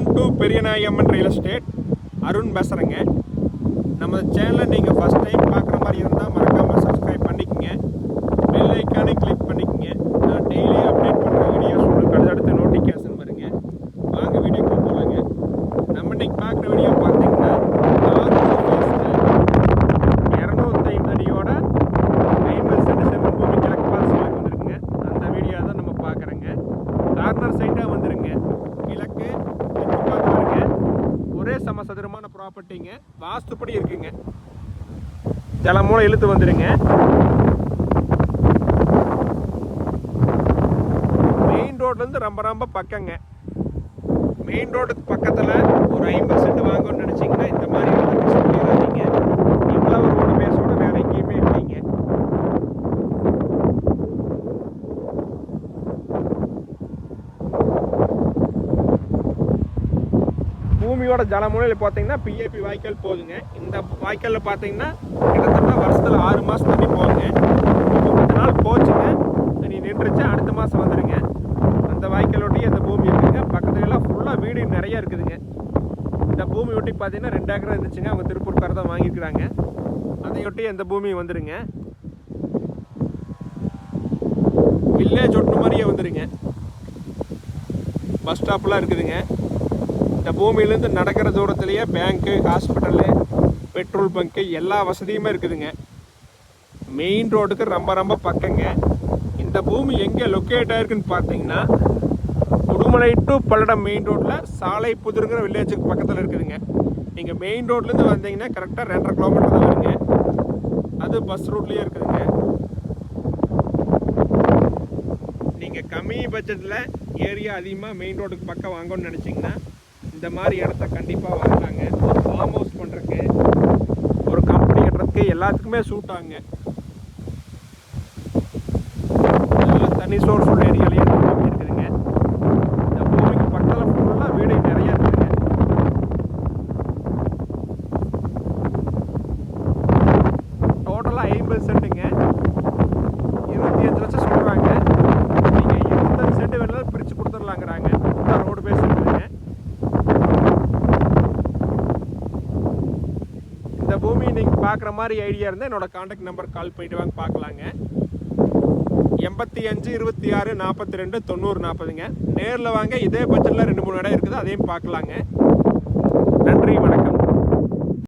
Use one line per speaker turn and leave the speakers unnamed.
Welcome to Periyanayamman real estate Arun பேசுகிறேங்க நம்ம சேனலை நீங்கள் ஃபஸ்ட் டைம் பார்க்குற மாதிரி இருந்தால் மறக்காமல் ஒரே சதுரமான ப்ராப்பர்ட்டிங்க வாஸ்துப்படி இருக்குங்க. ஜலமூலம் இழுத்து வந்துடுங்க மெயின் ரோட்லேருந்து ரொம்ப ரொம்ப பக்கங்க. மெயின் ரோடுக்கு பக்கத்தில் பூமியோட ஜலமுனையில் பார்த்தீங்கன்னா பிஏபி வாய்க்கால் போகுதுங்க. இந்த வாய்க்காலில் பார்த்தீங்கன்னா கிட்டத்தட்ட வருஷத்தில் ஆறு மாதம் தண்ணி போகுங்க இப்போ பத்து நாள் போச்சுங்க. தண்ணி நின்றுச்சு அடுத்த மாதம் வந்துடுங்க அந்த வாய்க்காலொட்டி அந்த பூமி இருக்குங்க பக்கத்துல எல்லாம் ஃபுல்லாக வீடு நிறைய இருக்குதுங்க. இந்த பூமி ஒட்டி பார்த்தீங்கன்னா ரெண்டு ஏக்கர் இருந்துச்சுங்க. அவங்க திருப்பூர்கார தான் வாங்கியிருக்கிறாங்க. அதையொட்டி அந்த பூமி வந்துடுங்க வில்லேஜ் ஒட்டு மாதிரியே வந்துடுங்க பஸ் ஸ்டாப்லாம் இருக்குதுங்க. இந்த பூமியிலேருந்து நடக்கிற தூரத்துலேயே பேங்க்கு ஹாஸ்பிட்டலு பெட்ரோல் பங்க்கு எல்லா வசதியுமே இருக்குதுங்க. மெயின் ரோடுக்கு ரொம்ப ரொம்ப பக்கங்க. இந்த பூமி எங்கே லொக்கேட் ஆயிருக்குன்னு பார்த்தீங்கன்னா உடுமலை டு பல்லடம் மெயின் ரோட்டில் சாலை புதிருங்கிற வில்லேஜுக்கு பக்கத்தில் இருக்குதுங்க. நீங்கள் மெயின் ரோட்லேருந்து வந்தீங்கன்னா கரெக்டாக ரெண்டரை கிலோமீட்டர் தான் வருங்க. அது பஸ் ரூட்லேயே இருக்குதுங்க. நீங்கள் கம்மி பட்ஜெட்டில் ஏரியா அதிகமாக மெயின் ரோடுக்கு பக்கம் வாங்கணும்னு நினச்சிங்கன்னா இந்த மாதிரி இடத்த கண்டிப்பாக வாங்கினாங்க ஒரு ஃபார்ம் ஹவுஸ் பண்ணுறக்கு ஒரு கம்பெனி கட்டுறதுக்கு எல்லாத்துக்குமே சூட் ஆகுங்க. நல்ல தனி சோர்ஸ் உள்ள ஏரியாலேயே இந்த பூமி நீங்கள் பார்க்குற மாதிரி ஐடியா இருந்தால் என்னோடய காண்டாக்ட் நம்பர் கால் பண்ணிட்டு வாங்க பார்க்கலாங்க எண்பத்தி அஞ்சு இருபத்தி ஆறு நாற்பத்தி ரெண்டு தொண்ணூறு நாற்பதுங்க நேரில் வாங்க இதே பட்ஜெட்டில் ரெண்டு மூணு இடம் இருக்குது அதையும் பார்க்கலாங்க நன்றி வணக்கம்.